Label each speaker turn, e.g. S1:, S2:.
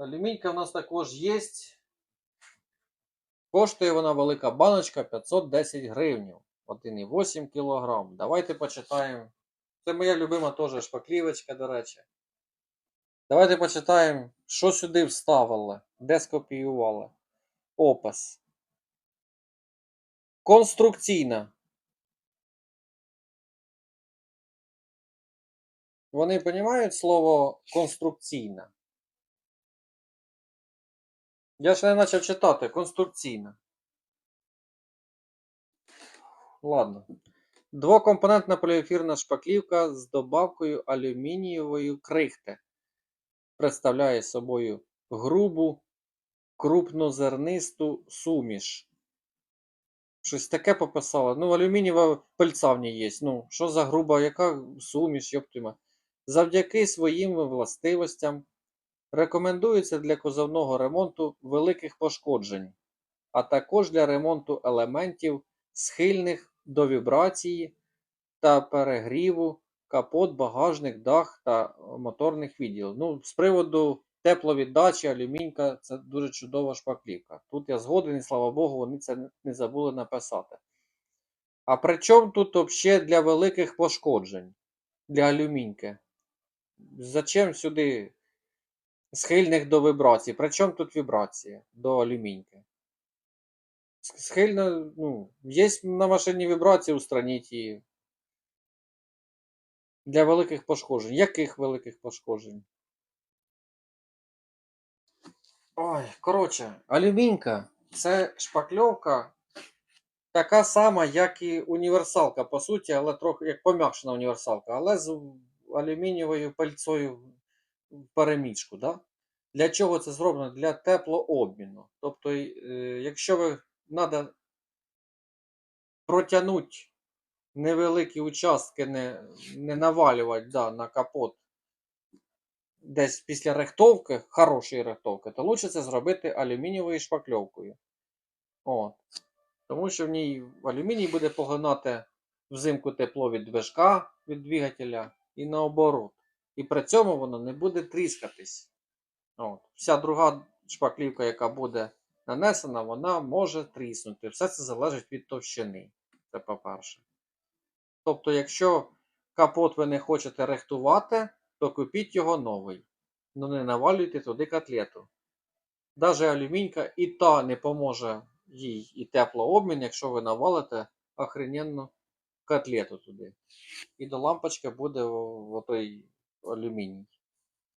S1: Алюмінька у нас також є. Коштує вона велика баночка 510 гривень. 1,8 кг. Давайте почитаємо. Це моя любима теж шпаклівочка, до речі. Давайте почитаємо, що сюди вставили, де скопіювали. Опис. Конструкційна. Вони розуміють слово конструкційна? Я ще не почав читати. Конструкційна. Ладно. Двокомпонентна поліефірна шпаклівка з добавкою алюмінієвої крихти. Представляє собою грубу, крупнозернисту суміш. Щось таке пописало. Ну, алюмінієва пильця в ній є. Ну, що за груба, яка суміш, йоптима. Завдяки своїм властивостям рекомендується для кузовного ремонту великих пошкоджень, а також для ремонту елементів, схильних до вібрації та перегріву, капот, багажник, дах та моторних відділів. Ну, з приводу тепловіддачі, алюмінька це дуже чудова шпаклівка. Тут я згоден, і слава Богу, вони це не забули написати. А при чому тут взагалі для великих пошкоджень для алюміньки? Зачем сюди схильних до вібрацій? При чому тут вібрації до алюміньки? С- Схильно, ну, є на машині вібрації, устраніть її. Для великих пошкоджень. Яких великих пошкоджень? Ой, коротше, алюмінька це шпакльовка така сама, як і універсалка, по суті, але трохи як пом'якшена універсалка, але з алюмінієвою пальцою в переміжку. Да? Для чого це зроблено? Для теплообміну. Тобто, е, якщо ви треба протягнути невеликі участки, не, не навалювати да, на капот десь після рихтовки, хорошої рихтовки, то лучше це зробити алюмінієвою шпакльовкою. От. Тому що в ній алюміній буде поглинати взимку тепло від движка, від двигателя і наоборот. І при цьому воно не буде тріскатись. От. Вся друга шпаклівка, яка буде нанесена, вона може тріснути. Все це залежить від товщини. Це по-перше. Тобто, якщо капот ви не хочете рихтувати, то купіть його новий. Ну не навалюйте туди котлету. Даже алюмінька і та не поможе їй і теплообмін, якщо ви навалите охрененну котлету туди. І до лампочки буде в, в той алюміній.